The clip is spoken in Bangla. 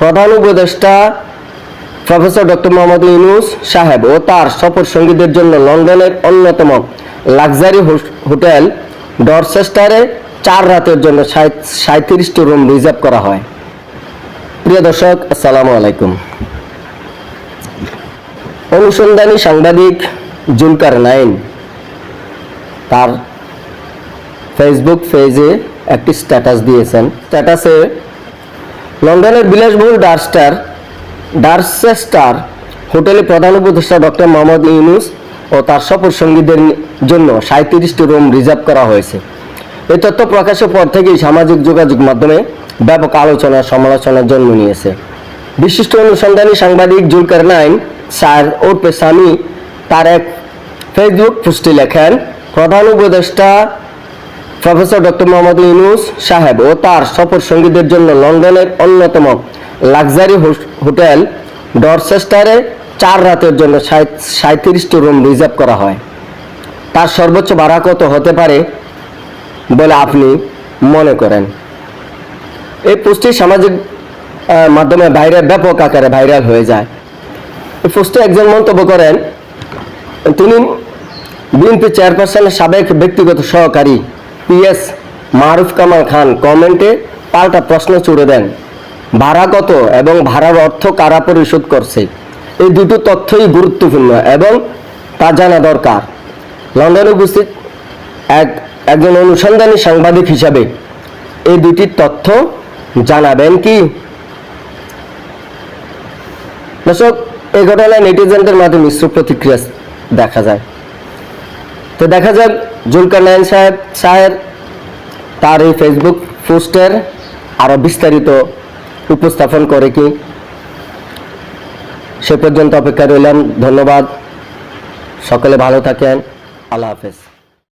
প্রধান উপদেষ্টা প্রফেসর ডক্টর মোহাম্মদ ইউনুস সাহেব ও তার সফর সঙ্গীদের জন্য লন্ডনের অন্যতম লাক্সারি হোটেল ডরচেস্টারে চার রাতের জন্য সাঁত্রিশটি রুম রিজার্ভ করা হয়। প্রিয় দর্শক, আসসালামু আলাইকুম। অনুসন্ধানী সাংবাদিক জুলকার নাইন তার ফেসবুক পেজে একটি স্ট্যাটাস দিয়েছেন। স্ট্যাটাসে লন্ডনের বিলাসবহুল ডার্স্টার, ডার্সেস্টার হোটেলে প্রধান উপদেষ্টা ডক্টর মোহাম্মদ ইউনুস ও তার সফর সঙ্গীদের জন্য সাঁত্রিশটি রুম রিজার্ভ করা হয়েছে। এই তথ্য প্রকাশের পর থেকেই সামাজিক যোগাযোগ মাধ্যমে ব্যাপক আলোচনা, সমালোচনার জন্ম নিয়েছে। বিশিষ্ট অনুসন্ধানী সাংবাদিক জুলকার নাইন স্যার ওরফে স্বামী তার এক ফেসবুক পোস্টে লেখেন, প্রধান উপদেষ্টা প্রফেসর ডক্টর মোহাম্মদ ইউনুস সাহেব ও তার সফর সঙ্গীদের জন্য লন্ডনের অন্যতম লাক্সারি হোটেল ডরচেস্টারে চার রাতের জন্য সাঁত্রিশটি রুম রিজার্ভ করা হয়। তার সর্বোচ্চ ভাড়া কত হতে পারে বলে আপনি মনে করেন? এই পোস্টটি সামাজিক মাধ্যমে ভাইরাল, ব্যাপক আকারে ভাইরাল হয়ে যায়। এই পোস্টে একজন মন্তব্য করেন, তিনি বিএনপি চেয়ারপারসনের সাবেক ব্যক্তিগত সহকারী পিএস মারুফ কামাল খান কমেন্টে পাল্টা প্রশ্ন ছুড়ে দেন। ভাড়া কত এবং ভাড়ার অর্থ কারা পরিশোধ করছে? এই দুটো তথ্যই গুরুত্বপূর্ণ এবং তা জানা দরকার। লন্ডনে উপস্থিত এক, একজন অনুসন্ধানী সাংবাদিক হিসাবে এই দুটি তথ্য জানাবেন কি? দর্শক, এই ঘটনায় নেটিজেনদের মাঝে মিশ্র প্রতিক্রিয়া দেখা যায়। তো দেখা যাক, জুলকার নাইন সাহেব সাহেব তার এই ফেসবুক পোস্টের আরও বিস্তারিত উপস্থাপন করে কি? সে পর্যন্ত অপেক্ষা রইলাম। ধন্যবাদ। সকলে ভালো থাকেন। আল্লাহ হাফেজ।